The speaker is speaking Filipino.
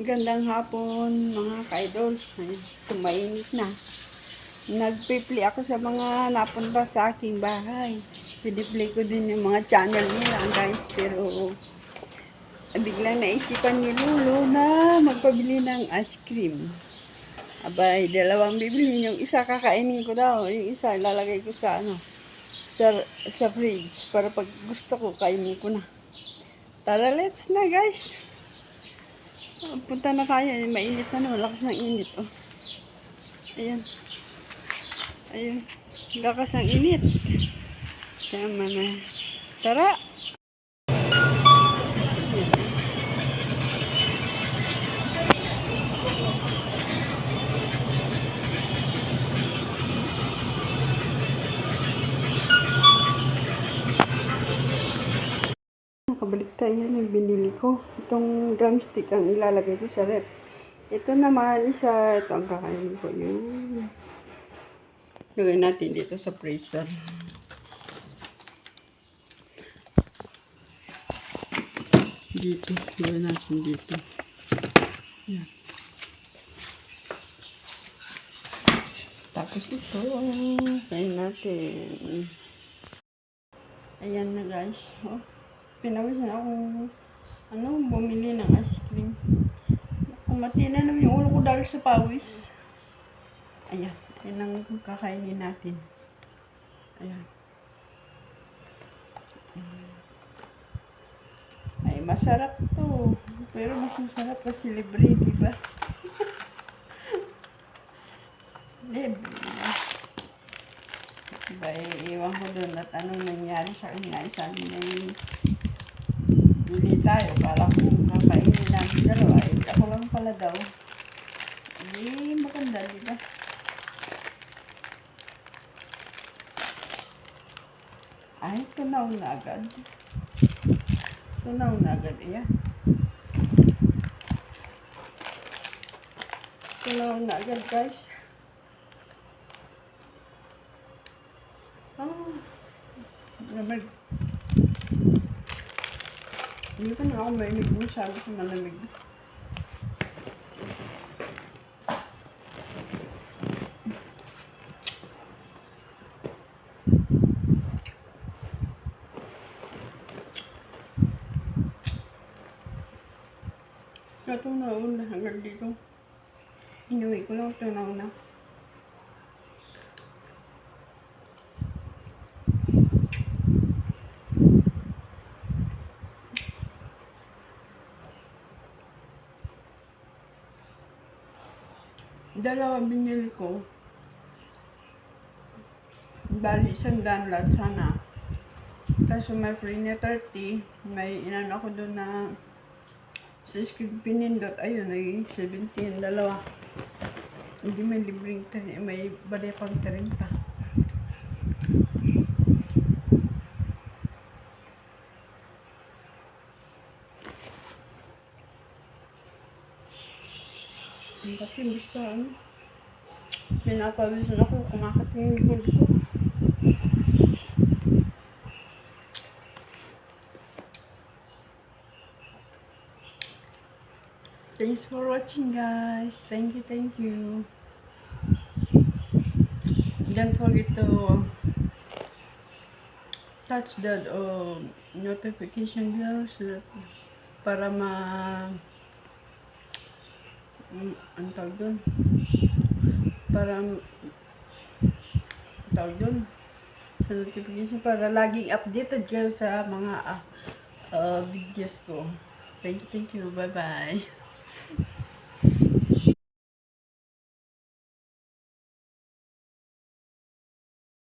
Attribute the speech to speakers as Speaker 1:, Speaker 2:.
Speaker 1: Gandang hapon mga ka-idol. Tumainit na. Nagpi-play ako sa mga napunta sa aking bahay. Piniplay ko din yung mga channel nila guys. Pero biglang naisipan ni Lolo na magpabili ng ice cream. Abay, dalawang bibilhin. Yung isa kakainin ko daw. Yung isa ilalagay ko sa ano sa, sa fridge para pag gusto ko kainin ko na. Tara, let's na guys. Punta na tayo. Eh, Mainit na naman. Lakas ng init. Oh. Ayan. Ayun. Lakas ng init. Tama na. Tara. Nakabalik tayo ng binili ko. Itong drumstick ang ilalagay ko sa rep. Ito naman isa, ito ang kakainin ko. Yun. Lagay natin dito sa freezer. Dito. Lagay natin dito. Yan. Tapos ito, kain natin. Ayan na guys. Oh pinawis na akong ano, bumili ng ice cream. Kumati na naman yung ulo ko dahil sa pawis. Ayan, yan ang kakainin natin. Ayan. Ay, masarap to. Pero mas masarap kasi libre, di ba? libre. Diba, iwan ko doon at anong nangyari sa kanya. Sabi niya yung Bili tayo para kung kakainin namin dalawa. Eh, ako lang pala daw. Eh, maganda, di ba? Ay, tunaw na agad. Tunaw na agad, iya. Tunaw na agad, guys. Ah, lamig. Hindi pa na ako mainig masyado sa malamig. Ito na una hanggang dito. Inuwi ko lang nấu na Dalawa binili ko. Bali, isang daan sana. Tapos may free na 30. May inano ako doon na sa skip pinindot. Ayun, ay 17. Dalawa. Hindi may libreng tani. May bali pang 30. Ang katim sa ano. Pinapawisan ako kumakating yung likod ko. Thanks for watching guys. Thank you, thank you. Don't forget to touch that uh, notification bell so that para ma ang tawag doon para ang tawag doon sa notification para laging updated kayo sa mga ah, ah, videos ko. Thank you thank you. Bye bye